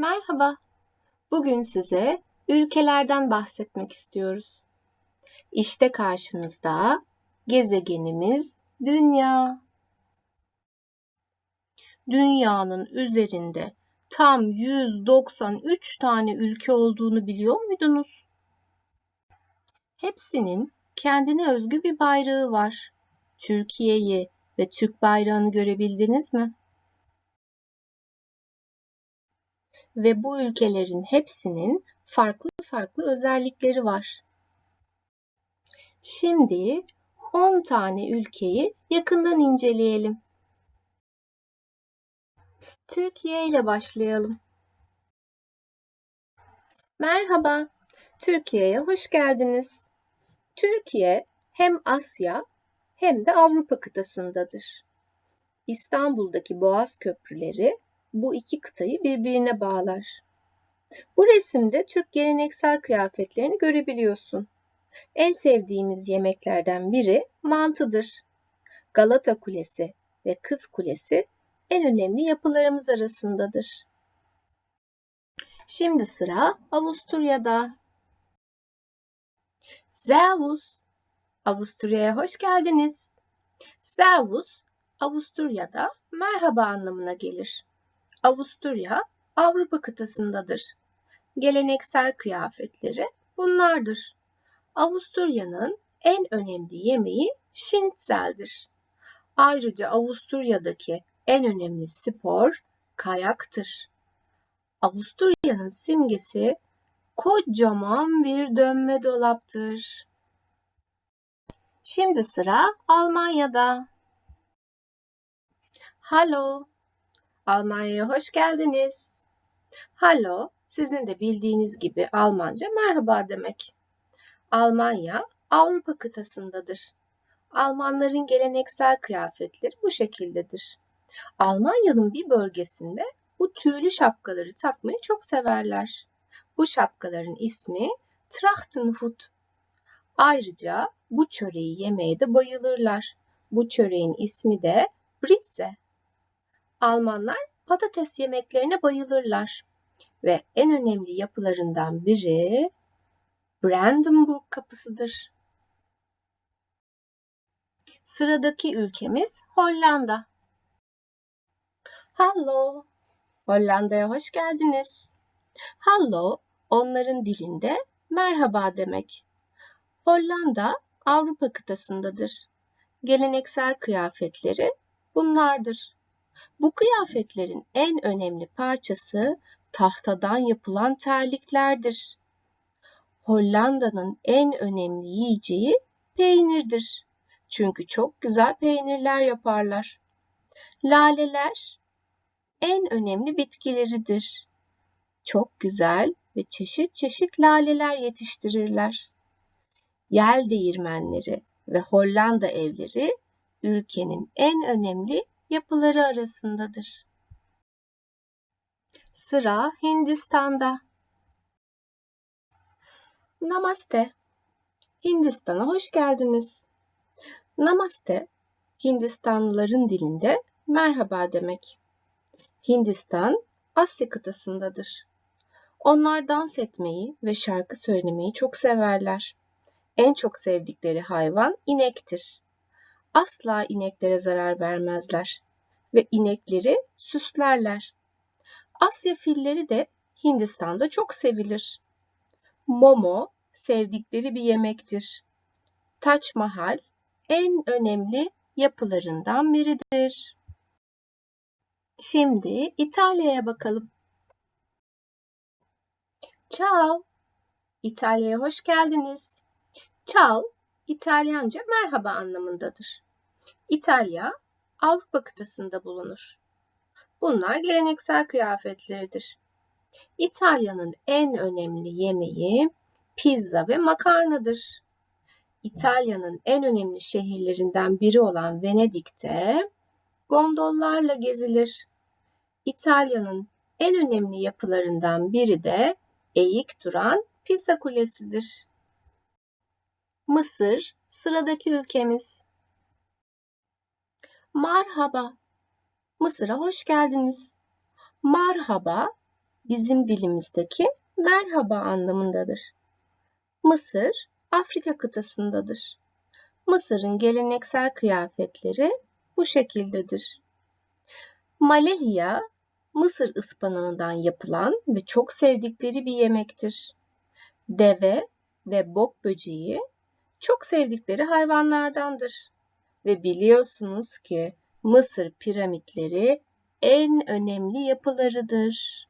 Merhaba. Bugün size ülkelerden bahsetmek istiyoruz. İşte karşınızda gezegenimiz Dünya. Dünyanın üzerinde tam 193 tane ülke olduğunu biliyor muydunuz? Hepsinin kendine özgü bir bayrağı var. Türkiye'yi ve Türk bayrağını görebildiniz mi? Ve bu ülkelerin hepsinin farklı farklı özellikleri var. Şimdi 10 tane ülkeyi yakından inceleyelim. Türkiye ile başlayalım. Merhaba, Türkiye'ye hoş geldiniz. Türkiye hem Asya hem de Avrupa kıtasındadır. İstanbul'daki Boğaz köprüleri bu iki kıtayı birbirine bağlar. Bu resimde Türk geleneksel kıyafetlerini görebiliyorsun. En sevdiğimiz yemeklerden biri mantıdır. Galata Kulesi ve Kız Kulesi en önemli yapılarımız arasındadır. Şimdi sıra Avusturya'da. Servus. Avusturya'ya hoş geldiniz. Servus, Avusturya'da merhaba anlamına gelir. Avusturya Avrupa kıtasındadır. Geleneksel kıyafetleri bunlardır. Avusturya'nın en önemli yemeği şinitzeldir. Ayrıca Avusturya'daki en önemli spor kayaktır. Avusturya'nın simgesi kocaman bir dönme dolaptır. Şimdi sıra Almanya'da. Hallo, Almanya'ya hoş geldiniz. Hallo, sizin de bildiğiniz gibi Almanca merhaba demek. Almanya Avrupa kıtasındadır. Almanların geleneksel kıyafetleri bu şekildedir. Almanya'nın bir bölgesinde bu tüylü şapkaları takmayı çok severler. Bu şapkaların ismi Trachtenhut. Ayrıca bu çöreği yemeye de bayılırlar. Bu çöreğin ismi de Britze. Almanlar patates yemeklerine bayılırlar ve en önemli yapılarından biri Brandenburg Kapısı'dır. Sıradaki ülkemiz Hollanda. Hallo, Hollanda'ya hoş geldiniz. Hallo, onların dilinde merhaba demek. Hollanda Avrupa kıtasındadır. Geleneksel kıyafetleri bunlardır. Bu kıyafetlerin en önemli parçası tahtadan yapılan terliklerdir. Hollanda'nın en önemli yiyeceği peynirdir. Çünkü çok güzel peynirler yaparlar. Laleler en önemli bitkileridir. Çok güzel ve çeşit çeşit laleler yetiştirirler. Yel değirmenleri ve Hollanda evleri ülkenin en önemli yapıları arasındadır. Sıra Hindistan'da. Namaste. Hindistan'a hoş geldiniz. Namaste, Hindistanlıların dilinde merhaba demek. Hindistan, Asya kıtasındadır. Onlar dans etmeyi ve şarkı söylemeyi çok severler. En çok sevdikleri hayvan inektir asla ineklere zarar vermezler ve inekleri süslerler. Asya filleri de Hindistan'da çok sevilir. Momo sevdikleri bir yemektir. Taç Mahal en önemli yapılarından biridir. Şimdi İtalya'ya bakalım. Ciao. İtalya'ya hoş geldiniz. Ciao İtalyanca merhaba anlamındadır. İtalya, Avrupa kıtasında bulunur. Bunlar geleneksel kıyafetleridir. İtalya'nın en önemli yemeği pizza ve makarnadır. İtalya'nın en önemli şehirlerinden biri olan Venedik'te gondollarla gezilir. İtalya'nın en önemli yapılarından biri de eğik duran Pisa Kulesi'dir. Mısır sıradaki ülkemiz. Merhaba. Mısır'a hoş geldiniz. Merhaba bizim dilimizdeki merhaba anlamındadır. Mısır Afrika kıtasındadır. Mısır'ın geleneksel kıyafetleri bu şekildedir. Malehya, Mısır ıspanağından yapılan ve çok sevdikleri bir yemektir. Deve ve bok böceği çok sevdikleri hayvanlardandır. Ve biliyorsunuz ki Mısır piramitleri en önemli yapılarıdır.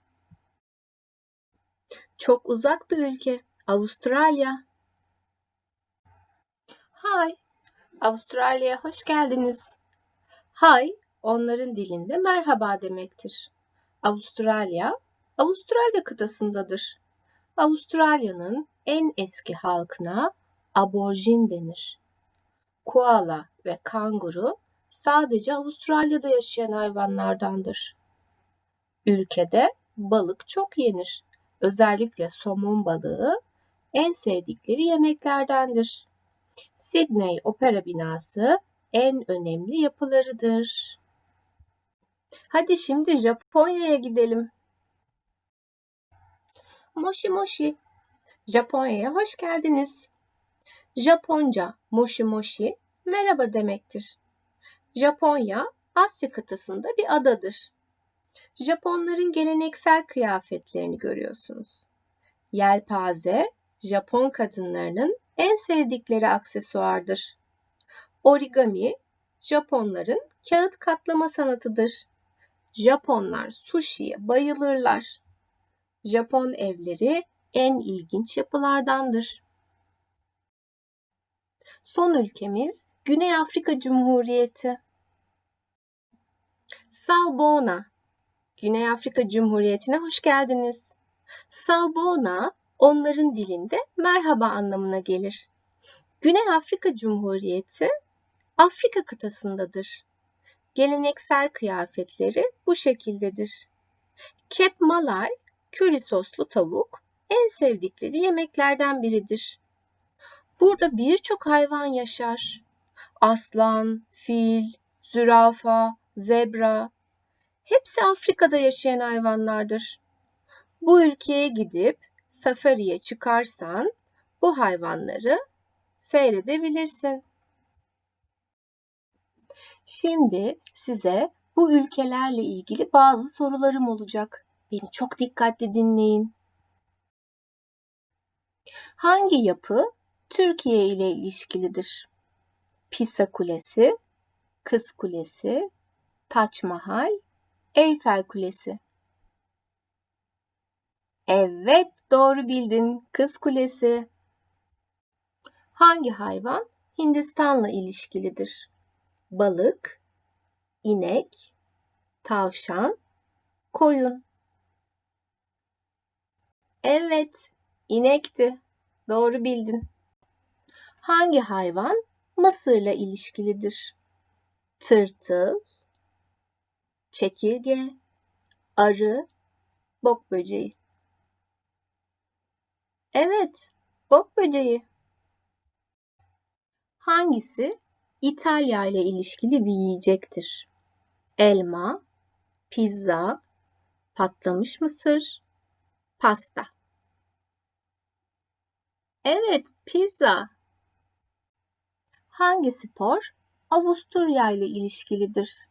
Çok uzak bir ülke, Avustralya. Hay, Avustralya'ya hoş geldiniz. Hay, onların dilinde merhaba demektir. Avustralya, Avustralya kıtasındadır. Avustralya'nın en eski halkına aborjin denir. Koala ve kanguru sadece Avustralya'da yaşayan hayvanlardandır. Ülkede balık çok yenir. Özellikle somon balığı en sevdikleri yemeklerdendir. Sydney Opera binası en önemli yapılarıdır. Hadi şimdi Japonya'ya gidelim. Moshi moshi. Japonya'ya hoş geldiniz. Japonca moshi moshi merhaba demektir. Japonya Asya kıtasında bir adadır. Japonların geleneksel kıyafetlerini görüyorsunuz. Yelpaze, Japon kadınlarının en sevdikleri aksesuardır. Origami, Japonların kağıt katlama sanatıdır. Japonlar sushi'ye bayılırlar. Japon evleri en ilginç yapılardandır. Son ülkemiz Güney Afrika Cumhuriyeti. Salbona, Güney Afrika Cumhuriyeti'ne hoş geldiniz. Salbona, onların dilinde merhaba anlamına gelir. Güney Afrika Cumhuriyeti, Afrika kıtasındadır. Geleneksel kıyafetleri bu şekildedir. Kep Malay, köri soslu tavuk en sevdikleri yemeklerden biridir. Burada birçok hayvan yaşar. Aslan, fil, zürafa, zebra hepsi Afrika'da yaşayan hayvanlardır. Bu ülkeye gidip safariye çıkarsan bu hayvanları seyredebilirsin. Şimdi size bu ülkelerle ilgili bazı sorularım olacak. Beni çok dikkatli dinleyin. Hangi yapı Türkiye ile ilişkilidir? Pisa Kulesi, Kız Kulesi, Taç Mahal, Eyfel Kulesi. Evet, doğru bildin. Kız Kulesi. Hangi hayvan Hindistan'la ilişkilidir? Balık, inek, tavşan, koyun. Evet, inekti. Doğru bildin. Hangi hayvan Mısır'la ilişkilidir? Tırtıl, çekirge, arı, bok böceği. Evet, bok böceği. Hangisi İtalya ile ilişkili bir yiyecektir? Elma, pizza, patlamış mısır, pasta. Evet, pizza. Hangi spor Avusturya ile ilişkilidir?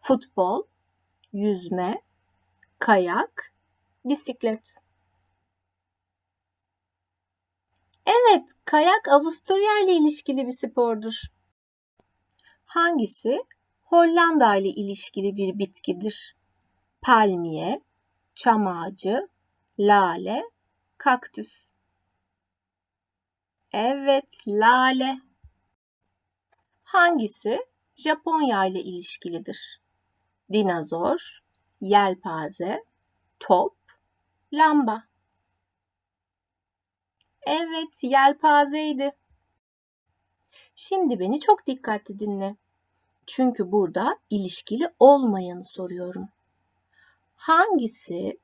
Futbol, yüzme, kayak, bisiklet. Evet, kayak Avusturya ile ilişkili bir spordur. Hangisi Hollanda ile ilişkili bir bitkidir? Palmiye, çam ağacı, lale, kaktüs. Evet, lale. Hangisi Japonya ile ilişkilidir? Dinozor, yelpaze, top, lamba. Evet, yelpazeydi. Şimdi beni çok dikkatli dinle. Çünkü burada ilişkili olmayanı soruyorum. Hangisi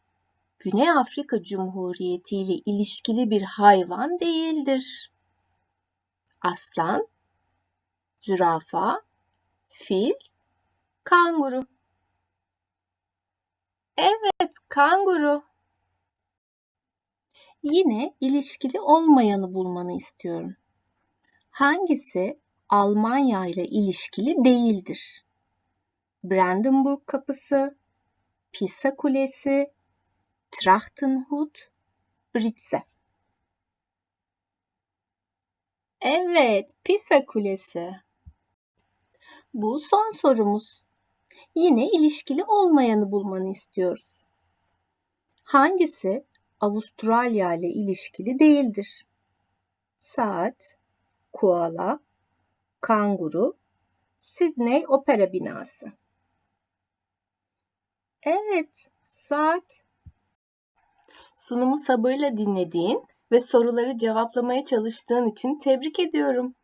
Güney Afrika Cumhuriyeti ile ilişkili bir hayvan değildir? Aslan, zürafa, fil, kanguru. Evet, kanguru. Yine ilişkili olmayanı bulmanı istiyorum. Hangisi Almanya ile ilişkili değildir? Brandenburg Kapısı, Pisa Kulesi, Trachtenhut, Britze. Evet, Pisa Kulesi. Bu son sorumuz. Yine ilişkili olmayanı bulmanı istiyoruz. Hangisi Avustralya ile ilişkili değildir? Saat, koala, kanguru, Sydney Opera binası. Evet, saat. Sunumu sabırla dinlediğin ve soruları cevaplamaya çalıştığın için tebrik ediyorum.